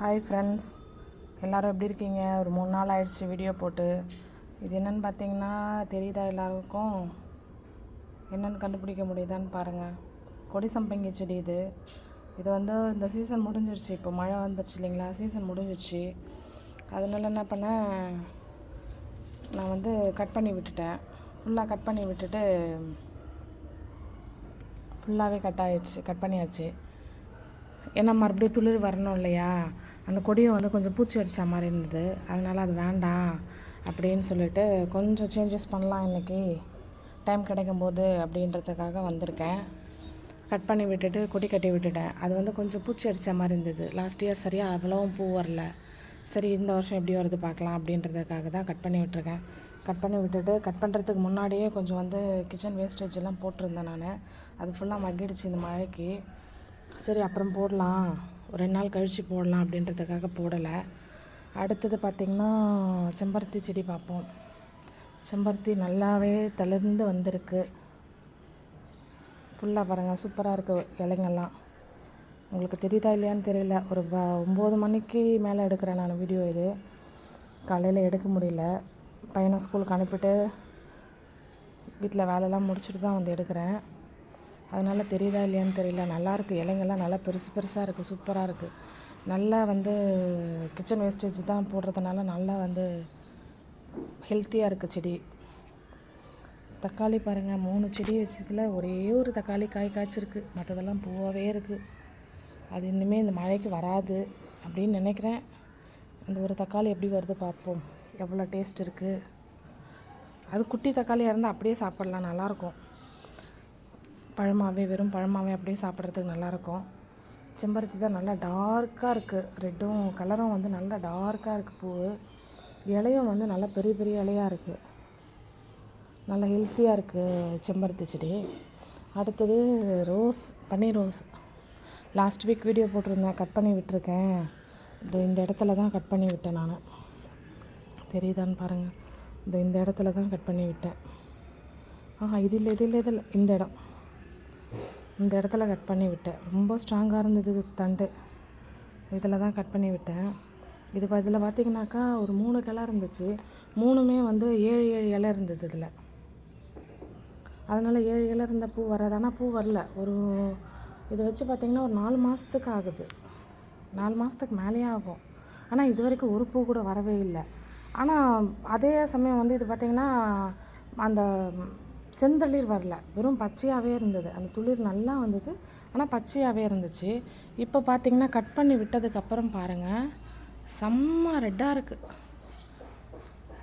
Hi friends எல்லோரும் எப்படி இருக்கீங்க? ஒரு மூணு நாள் ஆயிடுச்சு வீடியோ போட்டு. இது என்னென்னு பார்த்தீங்கன்னா தெரியுதா எல்லாருக்கும்? என்னென்னு கண்டுபிடிக்க முடியுதான்னு பாருங்கள் கொடி சம்பங்கி செடி இது. இது வந்து இந்த சீசன் முடிஞ்சிருச்சு. இப்போ மழை வந்துருச்சு இல்லைங்களா? சீசன் முடிஞ்சிருச்சு. அதனால என்ன பண்ணேன்? நான் வந்து கட் பண்ணி விட்டுட்டேன். ஃபுல்லாக கட் பண்ணி விட்டுட்டு ஃபுல்லாகவே கட் ஆகிடுச்சு கட் பண்ணியாச்சு. ஏன்னா மறுபடியும் துளிர் வரணும் இல்லையா? அந்த கொடியை வந்து கொஞ்சம் பூச்சி அடித்த மாதிரி இருந்தது. அதனால் அது வேண்டாம் அப்படின்னு சொல்லிட்டு கொஞ்சம் சேஞ்சஸ் பண்ணலாம் இன்றைக்கி டைம் கிடைக்கும்போது அப்படின்றதுக்காக வந்திருக்கேன். கட் பண்ணி விட்டுட்டு கொடி கட்டி விட்டுட்டேன். அது வந்து கொஞ்சம் பூச்சி அடித்த மாதிரி இருந்தது. லாஸ்ட் இயர் சரியாக அவ்வளோவும் பூ வரல. சரி இந்த வருஷம் எப்படி வருது பார்க்கலாம் அப்படின்றதுக்காக தான் கட் பண்ணி விட்டுருக்கேன். கட் பண்ணி விட்டுட்டு கட் பண்ணுறதுக்கு முன்னாடியே கொஞ்சம் வந்து கிச்சன் வேஸ்டேஜ் எல்லாம் போட்டிருந்தேன் நான். அது ஃபுல்லாக மகிடுச்சு இந்த மழைக்கு. சரி அப்புறம் போடலாம். ஒரு ரெண்டு நாள் கழித்து போடலாம் அப்படின்றதுக்காக போடலை. அடுத்தது பார்த்திங்கன்னா செம்பருத்தி செடி பார்ப்போம். செம்பருத்தி நல்லாவே தளிர்ந்து வந்திருக்கு. ஃபுல்லாக பாருங்கள் சூப்பராக இருக்குது இலைங்கெல்லாம் உங்களுக்கு தெரியுதா இல்லையான்னு தெரியல. ஒரு ப ஒம்பது மணிக்கு மேலே எடுக்கிறேன் நான் வீடியோ இது. காலையில் எடுக்க முடியல. பையனை ஸ்கூலுக்கு அனுப்பிட்டு வீட்டில் வேலைலாம் முடிச்சுட்டு தான் வந்து எடுக்கிறேன். அதனால் தெரியுதா இல்லையான்னு தெரியல. நல்லாயிருக்கு இலைங்கெல்லாம் நல்லா பெருசு பெருசாக இருக்குது சூப்பராக இருக்குது நல்லா வந்து கிச்சன் வேஸ்டேஜ் தான் போடுறதுனால நல்லா வந்து ஹெல்த்தியாக இருக்குது செடி. தக்காளி பாருங்கள் மூணு செடி வச்சதில் ஒரே ஒரு தக்காளி காய் காய்ச்சிருக்கு. மற்றதெல்லாம் பூவாகவே இருக்குது அது இன்னுமே இந்த மழைக்கு வராது அப்படின்னு நினைக்கிறேன். அந்த ஒரு தக்காளி எப்படி வருது பார்ப்போம். எவ்வளோ டேஸ்ட் இருக்குது அது குட்டி தக்காளியாக இருந்தால் அப்படியே சாப்பிட்லாம். நல்லாயிருக்கும் பழமாவே வெறும் பழமாவே அப்படியே சாப்பிட்றதுக்கு நல்லாயிருக்கும். செம்பருத்தி தான் நல்லா டார்க்காக இருக்குது ரெட்டும் கலரும் வந்து நல்லா டார்க்காக இருக்குது பூ. இலையும் வந்து நல்லா பெரிய பெரிய இலையாக இருக்குது நல்லா ஹெல்த்தியாக இருக்குது செம்பருத்தி செடி. அடுத்தது ரோஸ் பன்னீர் ரோஸ் லாஸ்ட் வீக் வீடியோ போட்டிருந்தேன். கட் பண்ணி விட்டுருக்கேன். இது இந்த இடத்துல தான் கட் பண்ணி விட்டேன் நான். தெரியுதான்னு பாருங்கள் இந்த இந்த இடத்துல தான் கட் பண்ணி விட்டேன். ஆ இது இல்லை இது இல்லை இது இல்லை. இந்த இடம். இந்த இடத்துல கட் பண்ணி விட்டேன். ரொம்ப ஸ்ட்ராங்காக இருந்தது தண்டு. இதில் தான் கட் பண்ணி விட்டேன். இது இதில் பார்த்தீங்கன்னாக்கா ஒரு மூணு கிளை இருந்துச்சு. மூணுமே வந்து ஏழு ஏழு இலை இருந்தது இதில். அதனால் ஏழு இலை இருந்த பூ வராது. ஆனால் பூ வரல. ஒரு இதை வச்சு பார்த்திங்கன்னா ஒரு நாலு மாதத்துக்கு ஆகுது. நாலு மாதத்துக்கு மேலேயே ஆகும். ஆனால் இது வரைக்கும் ஒரு பூ கூட வரவே இல்லை. ஆனால் அதே சமயம் வந்து இது பார்த்திங்கன்னா அந்த செந்தளிர் வரல. வெறும் பச்சையாகவே இருந்தது. அந்த துளிர் நல்லா வந்தது. ஆனால் பச்சையாகவே இருந்துச்சு. இப்போ பார்த்திங்கன்னா கட் பண்ணி விட்டதுக்கப்புறம் பாருங்கள் செம்ம ரெட்டாக இருக்குது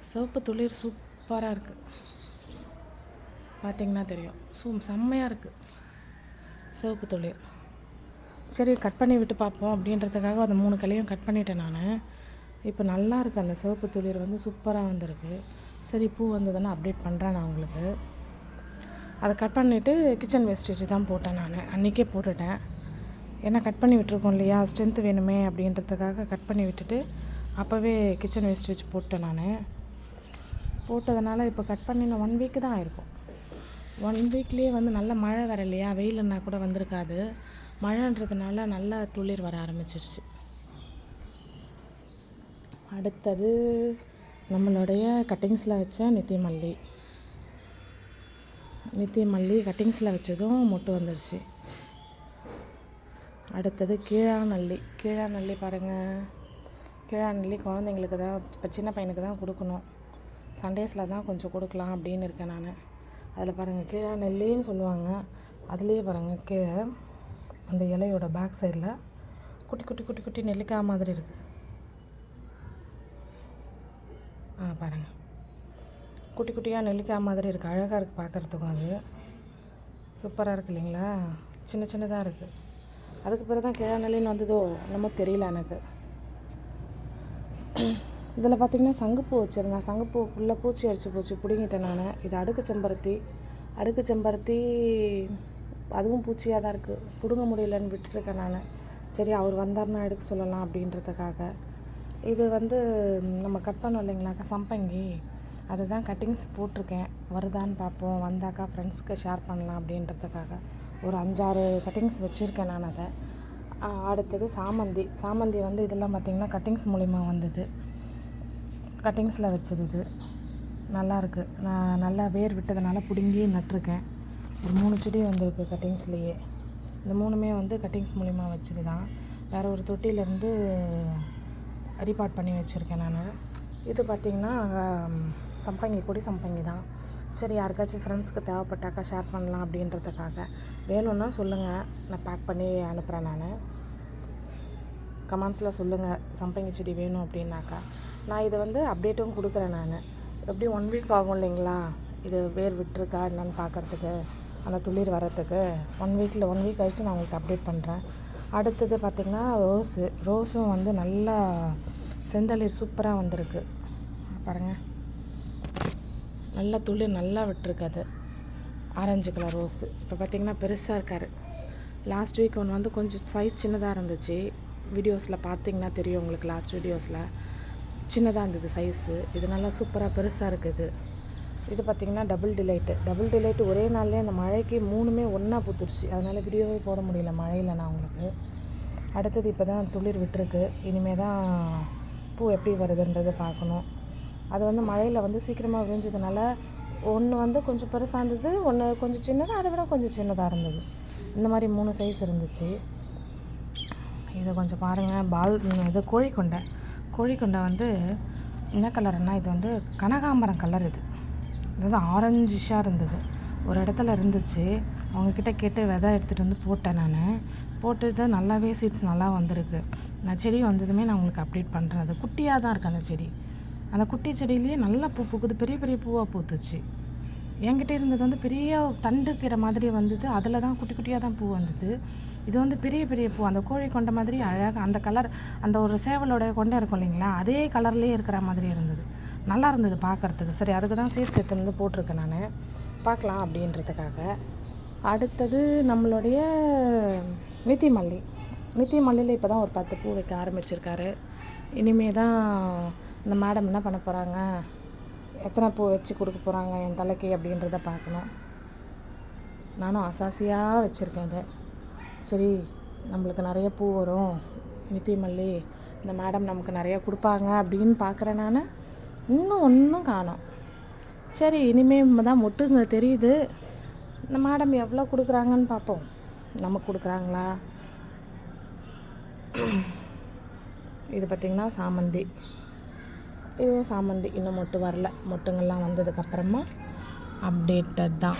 சிவப்பு துளிர் சூப்பராக இருக்குது பார்த்திங்கன்னா தெரியும். சூ செம்மையாக இருக்குது சிவப்பு துளிர். சரி கட் பண்ணி விட்டு பார்ப்போம் அப்படின்றதுக்காக அந்த மூணு கிளையும் கட் பண்ணிட்டேன் நான். இப்போ நல்லா இருக்குது அந்த சிவப்பு துளிர் வந்து சூப்பராக வந்திருக்கு. சரி பூ வந்ததுன்னா அப்டேட் பண்ணுறேன் நான் உங்களுக்கு. அதை கட் பண்ணிவிட்டு கிச்சன் வேஸ்டேஜ் தான் போட்டேன் நான். அன்றைக்கே போட்டுட்டேன். ஏன்னா கட் பண்ணி விட்டுருக்கோம் இல்லையா? ஸ்ட்ரென்த் வேணுமே அப்படின்றதுக்காக கட் பண்ணி விட்டுட்டு அப்போவே கிச்சன் வேஸ்டேஜ் போட்டேன் நான். போட்டதுனால இப்போ கட் பண்ணின ஒன் வீக்கு தான் ஆயிருக்கும். ஒன் வீக்லேயே வந்து நல்ல மழை வர இல்லையா? வெயிலுன்னா கூட வந்திருக்காது. மழைன்றதுனால நல்லா துளிர் வர ஆரம்பிச்சிருச்சு. அடுத்தது நம்மளுடைய கட்டிங்ஸில் வச்ச நித்திய மல்லி நித்திய மல்லி கட்டிங்ஸில் வச்சதும் மொட்டு வந்துருச்சு. அடுத்தது கீழாநல்லி கீழாநல்லி பாருங்கள் கீழாநல்லி குழந்தைங்களுக்கு தான் இப்போ சின்ன பையனுக்கு தான் கொடுக்கணும். சண்டேஸில் தான் கொஞ்சம் கொடுக்கலாம் அப்படின்னு இருக்கேன் நான். அதில் பாருங்கள் கீழாநெல்லின்னு சொல்லுவாங்க. அதுலேயே பாருங்கள் கீழே அந்த இலையோட பேக் சைடில் குட்டி குட்டி குட்டி குட்டி நெல்லிக்காய் மாதிரி இருக்குது ஆ பாருங்கள் குட்டி குட்டியாக நெல்லிக்காய் மாதிரி இருக்குது அழகாக இருக்குது பார்க்குறதுக்கும் அது. சூப்பராக இருக்குது இல்லைங்களா? சின்ன சின்னதாக இருக்குது அதுக்கு பிறகு தான் கிழா நெல்லின்னு வந்ததோ என்னமோ தெரியல எனக்கு. இதில் பார்த்திங்கன்னா சங்குப்பூ வச்சுருந்தேன். சங்குப்பூ ஃபுல்லாக பூச்சி அடித்து போச்சு. பிடுங்கிட்டேன் நான். இது அடுக்கு செம்பருத்தி. அடுக்கு செம்பருத்தி அதுவும் பூச்சியாக தான் இருக்குது பிடுங்க முடியலன்னு விட்டுருக்கேன் நான். சரி அவர் வந்தார்னா எடுக்க சொல்லலாம் அப்படின்றதுக்காக. இது வந்து நம்ம கட் பண்ணோம் இல்லைங்களாக்கா? சம்பங்கி. அதுதான் கட்டிங்ஸ் போட்டிருக்கேன். வருதான்னு பார்ப்போம். வந்தாக்கா ஃப்ரெண்ட்ஸ்க்கு ஷேர் பண்ணலாம் அப்படின்றதுக்காக. ஒரு அஞ்சாறு கட்டிங்ஸ் வச்சுருக்கேன் நான் அதை. அடுத்தது சாமந்தி. சாமந்தி வந்து இதெல்லாம் பார்த்திங்கன்னா கட்டிங்ஸ் மூலிமா வந்தது. கட்டிங்ஸில் வச்சது இது. நல்லாயிருக்கு நான் நல்லா வேர் விட்டதுனால பிடுங்கி நட்டிருக்கேன். ஒரு மூணு செடி வந்திருக்கு கட்டிங்ஸ்லேயே இந்த மூணுமே வந்து கட்டிங்ஸ் மூலிமா வச்சது தான். வேறு ஒரு தொட்டியிலேருந்து ரீபாட் பண்ணி வச்சுருக்கேன் நான். இது பார்த்திங்கன்னா சம்பங்கி கொடி சம்பங்கி தான். சரி யாருக்காச்சும் ஃப்ரெண்ட்ஸ்க்கு தேவைப்பட்டாக்கா ஷேர் பண்ணலாம் அப்படின்றதுக்காக. வேணும்னா சொல்லுங்கள் நான் பேக் பண்ணி அனுப்புகிறேன் நான். கமெண்ட்ஸில் சொல்லுங்கள் சம்பங்கி செடி வேணும் அப்படின்னாக்கா. நான் இதை வந்து அப்டேட்டும் கொடுக்குறேன் நான். எப்படி ஒன் வீக் ஆகும் இல்லைங்களா? இது வேர் விட்டுருக்கா என்னென்னு பார்க்கறதுக்கு அந்த துளிர் வரத்துக்கு ஒன் வீக்கில் ஒன் வீக் கழித்து நான் உங்களுக்கு அப்டேட் பண்ணுறேன் அடுத்தது பார்த்திங்கன்னா ரோஸு ரோஸும் வந்து நல்லா செந்தளிர் சூப்பராக வந்திருக்கு. பாருங்கள் நல்லா துளிர் நல்லா விட்டுருக்கு அது ஆரஞ்சு கலர் ரோஸு இப்போ பார்த்தீங்கன்னா பெருசாக இருக்கார். லாஸ்ட் வீக் ஒன்று வந்து கொஞ்சம் சைஸ் சின்னதாக இருந்துச்சு. வீடியோஸில் பார்த்தீங்கன்னா தெரியும் உங்களுக்கு லாஸ்ட் வீடியோஸில் சின்னதாக இருந்தது சைஸு இது நல்லா சூப்பராக பெருசாக இருக்குது. இது பார்த்திங்கன்னா டபுள் டிலைட்டு டபுள் டிலைட்டு ஒரே நாள்லேயே அந்த மழைக்கு மூணுமே ஒன்றா பூத்துருச்சு. அதனால் வீடியோவே போட முடியல மழையில் நான் உங்களுக்கு. அடுத்தது இப்போ தான் துளிர் விட்டுருக்கு. இனிமேல் தான் பூ எப்படி வருதுன்றதை பார்க்கணும். அது வந்து மழையில் வந்து சீக்கிரமாக விழுஞ்சதுனால ஒன்று வந்து கொஞ்சம் பெருசாக இருந்தது ஒன்று கொஞ்சம் சின்னதாக அதை விட கொஞ்சம் சின்னதாக இருந்தது. இந்த மாதிரி மூணு சைஸ் இருந்துச்சு. இதை கொஞ்சம் பாருங்கள் பால் இது கோழிக்கொண்டை. கோழிக்கொண்டை வந்து என்ன கலர்னா இது வந்து கனகாம்பரம் கலர் இது. இது வந்து ஆரஞ்சிஷாக இருந்தது. ஒரு இடத்துல இருந்துச்சு. அவங்கக்கிட்ட கேட்டு விதை எடுத்துகிட்டு வந்து போட்டேன் நான். போட்டுட்டு நல்லாவே சீட்ஸ் நல்லா வந்திருக்கு. நான் செடி வந்ததுமே நான் உங்களுக்கு அப்டேட் பண்ணுறேன் அது குட்டியாக தான் இருக்குது அந்த செடி. அந்த குட்டி செடியிலேயே நல்லா பூ பூக்குது. பெரிய பெரிய பூவாக பூத்துச்சு. என்கிட்ட இருந்தது வந்து பெரிய தண்டுக்கிற மாதிரி வந்தது. அதில் தான் குட்டி குட்டியாக தான் பூ வந்தது. இது வந்து பெரிய பெரிய பூ. அந்த கோழி கொண்ட மாதிரி அழகாக அந்த கலர் அந்த ஒரு சேவலோட கொண்டே இருக்கும் இல்லைங்களா? அதே கலர்லேயே இருக்கிற மாதிரி இருந்தது. நல்லா இருந்தது பார்க்குறதுக்கு சரி அதுக்கு தான் சீட் சேர்த்து வந்து போட்டிருக்கேன் நான். பார்க்கலாம் அப்படின்றதுக்காக. அடுத்தது நம்மளுடைய நித்தி மல்லி நித்தி மல்லியில் இப்போ தான் ஒரு பத்து பூ வைக்க ஆரம்பிச்சிருக்காரு. இனிமே தான் இந்த மேடம் என்ன பண்ண போகிறாங்க எத்தனை பூ வச்சு கொடுக்க போகிறாங்க என் தலைக்கு அப்படின்றத பார்க்கணும். நானும் அசாசியாக வச்சுருக்கேன் இதை. சரி நம்மளுக்கு நிறைய பூ வரும். நித்தி மல்லி இந்த மேடம் நமக்கு நிறைய கொடுப்பாங்க அப்படின்னு பார்க்குறேன் நான். இன்னும் ஒன்றும் காணோம். சரி இனிமேல் தான் மொட்டுங்க தெரியுது. இந்த மேடம் எவ்வளோ கொடுக்குறாங்கன்னு பார்ப்போம். நமக்கு கொடுக்குறாங்களா? இது பார்த்திங்கன்னா சாமந்தி. இது சாமந்தி இன்னும் மொட்டு வரல. மொட்டுங்கள்லாம் வந்ததுக்கப்புறமா அப்டேட்டட் தான்.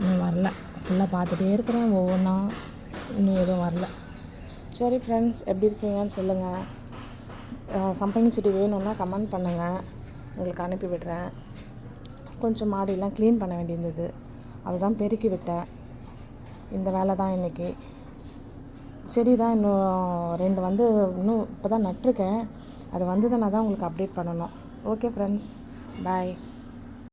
இன்னும் வரல. ஃபுல்லாக பார்த்துட்டே இருக்கிறேன். ஒவ்வொன்றா இன்னும் எதுவும் வரல. சரி ஃப்ரெண்ட்ஸ் எப்படி இருக்கீங்கன்னு சொல்லுங்கள் சம்பங்கி செடி வேணும்னா கமெண்ட் பண்ணுங்கள் உங்களுக்கு அனுப்பி விடுறேன். கொஞ்சம் மாடியெல்லாம் க்ளீன் பண்ண வேண்டியிருந்தது. அதுதான் பெருக்கி விட்டேன். இந்த வேலை தான் இன்றைக்கி செடி தான் இன்னும் ரெண்டு வந்து இன்னும் இப்போ தான் நட்டிருக்கேன். அது வந்ததுன்னா தான் உங்களுக்கு அப்டேட் பண்ணணும். Okay friends bye